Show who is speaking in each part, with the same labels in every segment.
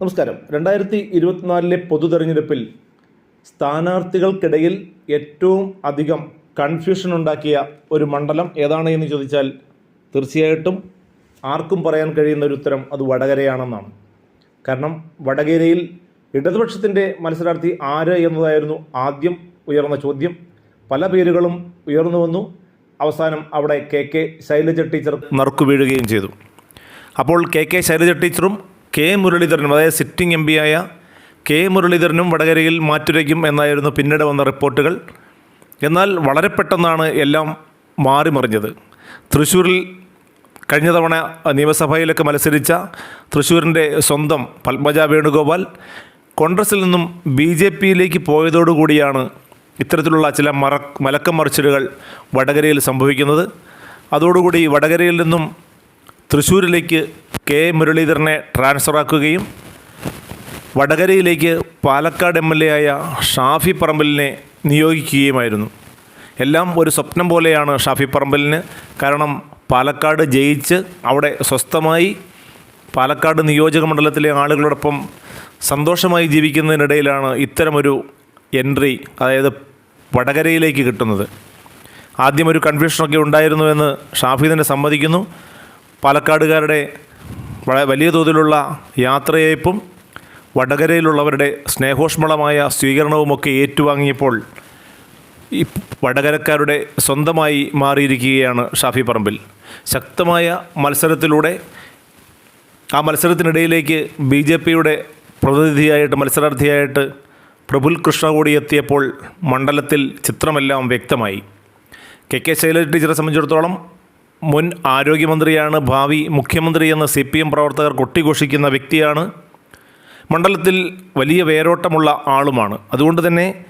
Speaker 1: നമസ്കാരം. രണ്ടായിരത്തി ഇരുപത്തിനാലിലെ പൊതുതെരഞ്ഞെടുപ്പിൽ സ്ഥാനാർത്ഥികൾക്കിടയിൽ ഏറ്റവും അധികം കൺഫ്യൂഷൻ ഉണ്ടാക്കിയ ഒരു മണ്ഡലം ഏതാണ് എന്ന് ചോദിച്ചാൽ തീർച്ചയായിട്ടും ആർക്കും പറയാൻ കഴിയുന്ന ഒരു ഉത്തരം അത് വടകരയാണെന്നാണ്. കാരണം വടകരയിൽ ഇടതുപക്ഷത്തിന്റെ മത്സരാർത്ഥി ആര് എന്നതായിരുന്നു ആദ്യം ഉയർന്ന ചോദ്യം. പല പേരുകളും ഉയർന്നു വന്നു. അവസാനം അവിടെ കെ കെ ശൈലജ ടീച്ചർ നറുക്കു വീഴുകയും ചെയ്തു. അപ്പോൾ കെ കെ ശൈലജ ടീച്ചറും കെ മുരളീധരനും അതായത് സിറ്റിംഗ് എം ആയ കെ മുരളീധരനും വടകരയിൽ മാറ്റുരയ്ക്കും എന്നായിരുന്നു പിന്നീട് വന്ന റിപ്പോർട്ടുകൾ. എന്നാൽ വളരെ പെട്ടെന്നാണ് എല്ലാം മാറിമറിഞ്ഞത്. തൃശ്ശൂരിൽ കഴിഞ്ഞ തവണ നിയമസഭയിലൊക്കെ മത്സരിച്ച തൃശ്ശൂരിന്റെ സ്വന്തം പത്മജ വേണുഗോപാൽ കോൺഗ്രസിൽ നിന്നും ബി ജെ പിയിലേക്ക് പോയതോടുകൂടിയാണ് ഇത്തരത്തിലുള്ള ചില മറ മലക്കം മറിച്ചിലുകൾ വടകരയിൽ സംഭവിക്കുന്നത്. അതോടുകൂടി വടകരയിൽ നിന്നും തൃശ്ശൂരിലേക്ക് കെ മുരളീധരനെ ട്രാൻസ്ഫർ ആക്കുകയും വടകരയിലേക്ക് പാലക്കാട് എം എൽ എ ആയ ഷാഫി പറമ്പലിനെ നിയോഗിക്കുകയുമായിരുന്നു. എല്ലാം ഒരു സ്വപ്നം പോലെയാണ് ഷാഫി പറമ്പലിന്. കാരണം പാലക്കാട് ജയിച്ച് അവിടെ സ്വസ്ഥമായി പാലക്കാട് നിയോജക മണ്ഡലത്തിലെ ആളുകളോടൊപ്പം സന്തോഷമായി ജീവിക്കുന്നതിനിടയിലാണ് ഇത്തരമൊരു എൻട്രി അതായത് വടകരയിലേക്ക് കിട്ടുന്നത്. ആദ്യം ഒരു കൺഫ്യൂഷനൊക്കെ ഉണ്ടായിരുന്നുവെന്ന് ഷാഫി തന്നെ സമ്മതിക്കുന്നു. പാലക്കാടുകാരുടെ വലിയ തോതിലുള്ള യാത്രയയപ്പും വടകരയിലുള്ളവരുടെ സ്നേഹോഷ്മളമായ സ്വീകരണവുമൊക്കെ ഏറ്റുവാങ്ങിയപ്പോൾ ഈ വടകരക്കാരുടെ സ്വന്തമായി മാറിയിരിക്കുകയാണ് ഷാഫി പറമ്പിൽ. ശക്തമായ മത്സരത്തിലൂടെ ആ മത്സരത്തിനിടയിലേക്ക് ബി ജെ പിയുടെ പ്രതിനിധിയായിട്ട് മത്സരാർത്ഥിയായിട്ട് പ്രഫുൽ കൃഷ്ണ കൂടി എത്തിയപ്പോൾ മണ്ഡലത്തിൽ ചിത്രമെല്ലാം വ്യക്തമായി. കെ കെ ശൈലജ ടീച്ചറെ സംബന്ധിച്ചിടത്തോളം മുൻ ആരോഗ്യമന്ത്രിയാണ് ഭാവി മുഖ്യമന്ത്രി എന്ന് സി പി എം പ്രവർത്തകർ കൊട്ടിഘോഷിക്കുന്ന വ്യക്തിയാണ്. മണ്ഡലത്തിൽ വലിയ വേരോട്ടമുള്ള ആളുമാണ്. അതുകൊണ്ട് തന്നെ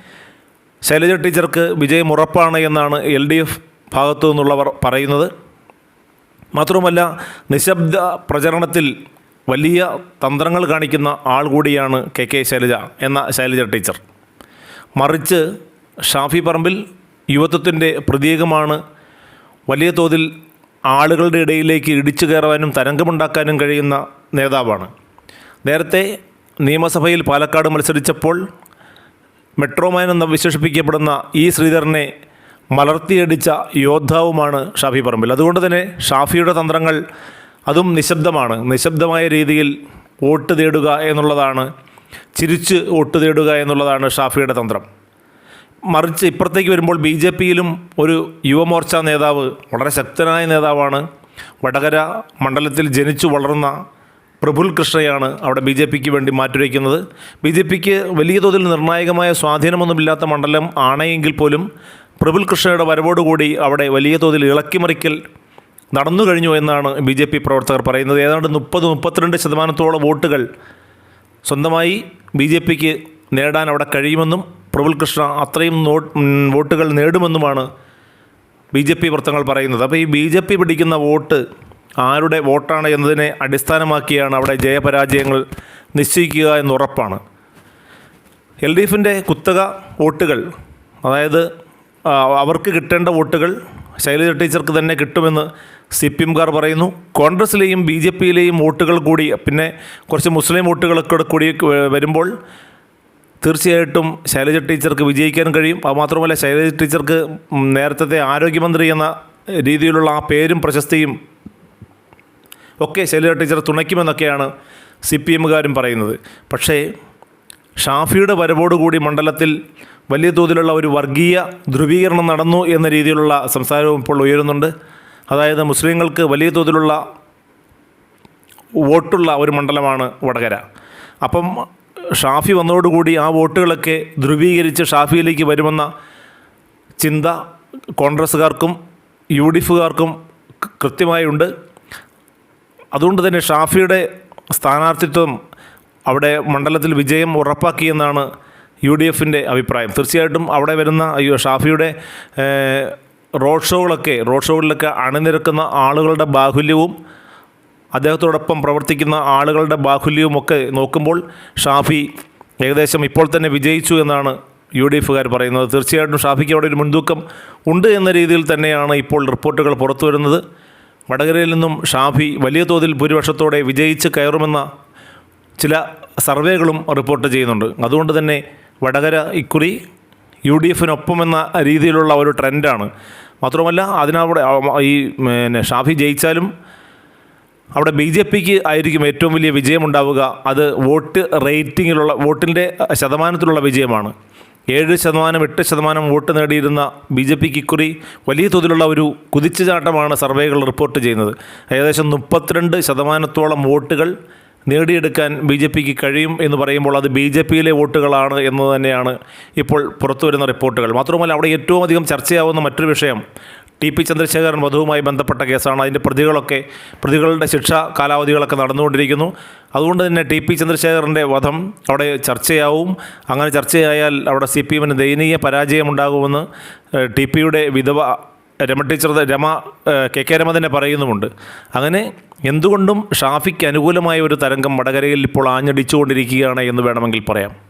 Speaker 1: ശൈലജ ടീച്ചർക്ക് വിജയം ഉറപ്പാണ് എന്നാണ് എൽ ഡി എഫ് ഭാഗത്തു നിന്നുള്ളവർ പറയുന്നത്. മാത്രവുമല്ല നിശബ്ദ പ്രചരണത്തിൽ വലിയ തന്ത്രങ്ങൾ കാണിക്കുന്ന ആൾ കൂടിയാണ് കെ കെ ശൈലജ എന്ന ശൈലജ ടീച്ചർ. മറിച്ച് ഷാഫി പറമ്പിൽ യുവത്വത്തിന്റെ പ്രതീകമാണ് വലിയ തോതിൽ ആളുകളുടെ ഇടയിലേക്ക് ഇടിച്ചു കയറുവാനും തരംഗമുണ്ടാക്കാനും കഴിയുന്ന നേതാവാണ്. നേരത്തെ നിയമസഭയിൽ പാലക്കാട് മത്സരിച്ചപ്പോൾ മെട്രോമാൻ എന്ന് വിശേഷിപ്പിക്കപ്പെടുന്ന ഇ ശ്രീധരനെ മലർത്തിയടിച്ച യോദ്ധാവുമാണ് ഷാഫി പറമ്പിൽ. അതുകൊണ്ട് തന്നെ ഷാഫിയുടെ തന്ത്രങ്ങൾ അതും നിശബ്ദമാണ്. നിശബ്ദമായ രീതിയിൽ വോട്ട് തേടുക എന്നുള്ളതാണ് ചിരിച്ച് വോട്ട് തേടുക എന്നുള്ളതാണ് ഷാഫിയുടെ തന്ത്രം. മറിച്ച് ഇപ്പുറത്തേക്ക് വരുമ്പോൾ ബി ജെ പിയിലും ഒരു യുവമോർച്ച നേതാവ് വളരെ ശക്തനായ നേതാവാണ്. വടകര മണ്ഡലത്തിൽ ജനിച്ചു വളർന്ന പ്രഫുൽ കൃഷ്ണയാണ് അവിടെ ബി ജെ പിക്ക് വേണ്ടി മാറ്റുരയ്ക്കുന്നത്. ബി ജെ പിക്ക് വലിയ തോതിൽ നിർണായകമായ സ്വാധീനമൊന്നുമില്ലാത്ത മണ്ഡലം ആണെങ്കിൽ പോലും പ്രഫുൽ കൃഷ്ണയുടെ വരവോടുകൂടി അവിടെ വലിയ തോതിൽ ഇളക്കിമറിക്കൽ നടന്നു കഴിഞ്ഞു എന്നാണ് ബി ജെ പി പ്രവർത്തകർ പറയുന്നത്. ഏതാണ്ട് മുപ്പത് മുപ്പത്തിരണ്ട് ശതമാനത്തോളം വോട്ടുകൾ സ്വന്തമായി ബി ജെ പിക്ക് നേടാൻ അവിടെ കഴിയുമെന്നും പ്രഫുൽ കൃഷ്ണ അത്രയും വോട്ടുകൾ നേടുമെന്നുമാണ് ബി ജെ പി വൃത്തങ്ങൾ പറയുന്നത്. അപ്പോൾ ഈ ബി ജെ പി പിടിക്കുന്ന വോട്ട് ആരുടെ വോട്ടാണ് എന്നതിനെ അടിസ്ഥാനമാക്കിയാണ് അവിടെ ജയപരാജയങ്ങൾ നിശ്ചയിക്കുക എന്നുറപ്പാണ്. എൽ ഡി എഫിന്റെ കുത്തക വോട്ടുകൾ അതായത് അവർക്ക് കിട്ടേണ്ട വോട്ടുകൾ ശൈലജ ടീച്ചർക്ക് തന്നെ കിട്ടുമെന്ന് സി പി എംകാർ പറയുന്നു. കോൺഗ്രസ്സിലെയും ബി ജെ പിയിലെയും വോട്ടുകൾ കൂടി പിന്നെ കുറച്ച് മുസ്ലിം വോട്ടുകളൊക്കെ കൂടി വരുമ്പോൾ തീർച്ചയായിട്ടും ശൈലജ ടീച്ചർക്ക് വിജയിക്കാൻ കഴിയും. അത് മാത്രമല്ല ശൈലജ ടീച്ചർക്ക് നേരത്തെ ആരോഗ്യമന്ത്രി എന്ന രീതിയിലുള്ള ആ പേരും പ്രശസ്തിയും ഒക്കെ ശൈലജ ടീച്ചർ തുണയ്ക്കുമെന്നൊക്കെയാണ് സി പി എമ്മുകാരും പറയുന്നത്. പക്ഷേ ഷാഫിയുടെ വരവോടുകൂടി മണ്ഡലത്തിൽ വലിയ തോതിലുള്ള ഒരു വർഗീയ ധ്രുവീകരണം നടന്നു എന്ന രീതിയിലുള്ള സംസാരവും ഇപ്പോൾ ഉയരുന്നുണ്ട്. അതായത് മുസ്ലിങ്ങൾക്ക് വലിയ തോതിലുള്ള വോട്ടുള്ള ഒരു മണ്ഡലമാണ് വടകര. അപ്പം ഷാഫി വന്നതോടുകൂടി ആ വോട്ടുകളൊക്കെ ധ്രുവീകരിച്ച് ഷാഫിയിലേക്ക് വരുമെന്ന ചിന്ത കോൺഗ്രസ്സുകാർക്കും യു ഡി എഫുകാർക്കും കൃത്യമായുണ്ട്. അതുകൊണ്ട് തന്നെ ഷാഫിയുടെ സ്ഥാനാർത്ഥിത്വം അവിടെ മണ്ഡലത്തിൽ വിജയം ഉറപ്പാക്കിയെന്നാണ് യു ഡി എഫിന്റെ അഭിപ്രായം. തീർച്ചയായിട്ടും അവിടെ വരുന്ന അയ്യോ ഷാഫിയുടെ റോഡ് ഷോകളൊക്കെ റോഡ് ഷോകളിലൊക്കെ അണിനിരക്കുന്ന ആളുകളുടെ ബാഹുല്യവും അദ്ദേഹത്തോടൊപ്പം പ്രവർത്തിക്കുന്ന ആളുകളുടെ ബാഹുല്യവുമൊക്കെ നോക്കുമ്പോൾ ഷാഫി ഏകദേശം ഇപ്പോൾ തന്നെ വിജയിച്ചു എന്നാണ് യു ഡി എഫുകാർ പറയുന്നത്. തീർച്ചയായിട്ടും ഷാഫിക്ക് അവിടെ ഒരു മുൻതൂക്കം ഉണ്ട് എന്ന രീതിയിൽ തന്നെയാണ് ഇപ്പോൾ റിപ്പോർട്ടുകൾ പുറത്തു വരുന്നത്. വടകരയിൽ നിന്നും ഷാഫി വലിയ തോതിൽ ഭൂരിപക്ഷത്തോടെ വിജയിച്ച് കയറുമെന്ന ചില സർവേകളും റിപ്പോർട്ട് ചെയ്യുന്നുണ്ട്. അതുകൊണ്ട് തന്നെ വടകര ഇക്കുറി യു ഡി എഫിനൊപ്പം എന്ന രീതിയിലുള്ള ഒരു ട്രെൻഡാണ്. മാത്രമല്ല അതിനവിടെ ഈ പിന്നെ ഷാഫി ജയിച്ചാലും അവിടെ ബി ജെ പിക്ക് ആയിരിക്കും ഏറ്റവും വലിയ വിജയമുണ്ടാവുക. അത് വോട്ട് റേറ്റിങ്ങിലുള്ള വോട്ടിന്റെ ശതമാനത്തിലുള്ള വിജയമാണ്. ഏഴ് ശതമാനം എട്ട് ശതമാനം വോട്ട് നേടിയിരുന്ന ബി ജെ പിക്ക് ഇക്കുറി വലിയ തോതിലുള്ള ഒരു കുതിച്ചുചാട്ടമാണ് സർവേകൾ റിപ്പോർട്ട് ചെയ്യുന്നത്. ഏകദേശം മുപ്പത്തിരണ്ട് ശതമാനത്തോളം വോട്ടുകൾ നേടിയെടുക്കാൻ ബി ജെ പിക്ക് കഴിയും എന്ന് പറയുമ്പോൾ അത് ബി ജെ പിയിലെ വോട്ടുകളാണ് എന്ന് തന്നെയാണ് ഇപ്പോൾ പുറത്തുവരുന്ന റിപ്പോർട്ടുകൾ. മാത്രമല്ല അവിടെ ഏറ്റവും അധികം ചർച്ചയാവുന്ന മറ്റൊരു വിഷയം ടി പി ചന്ദ്രശേഖരൻ വധവുമായി ബന്ധപ്പെട്ട കേസാണ്. അതിന്റെ പ്രതികളൊക്കെ പ്രതികളുടെ ശിക്ഷാ കാലാവധികളൊക്കെ നടന്നുകൊണ്ടിരിക്കുന്നു. അതുകൊണ്ട് തന്നെ ടി പി ചന്ദ്രശേഖരന്റെ വധം അവിടെ ചർച്ചയാവും. അങ്ങനെ ചർച്ചയായാൽ അവിടെ സി പി എമ്മിന് ദയനീയ പരാജയമുണ്ടാകുമെന്ന് ടി പിയുടെ വിധവ Rama teacher Rama K K Rama തന്നെ പറയുന്നുമുണ്ട്. അങ്ങനെ എന്തുകൊണ്ടും ഷാഫിക്ക് അനുകൂലമായ ഒരു തരംഗം വടകരയിൽ ഇപ്പോൾ ആഞ്ഞടിച്ചുകൊണ്ടിരിക്കുകയാണ് എന്ന് വേണമെങ്കിൽ പറയാം.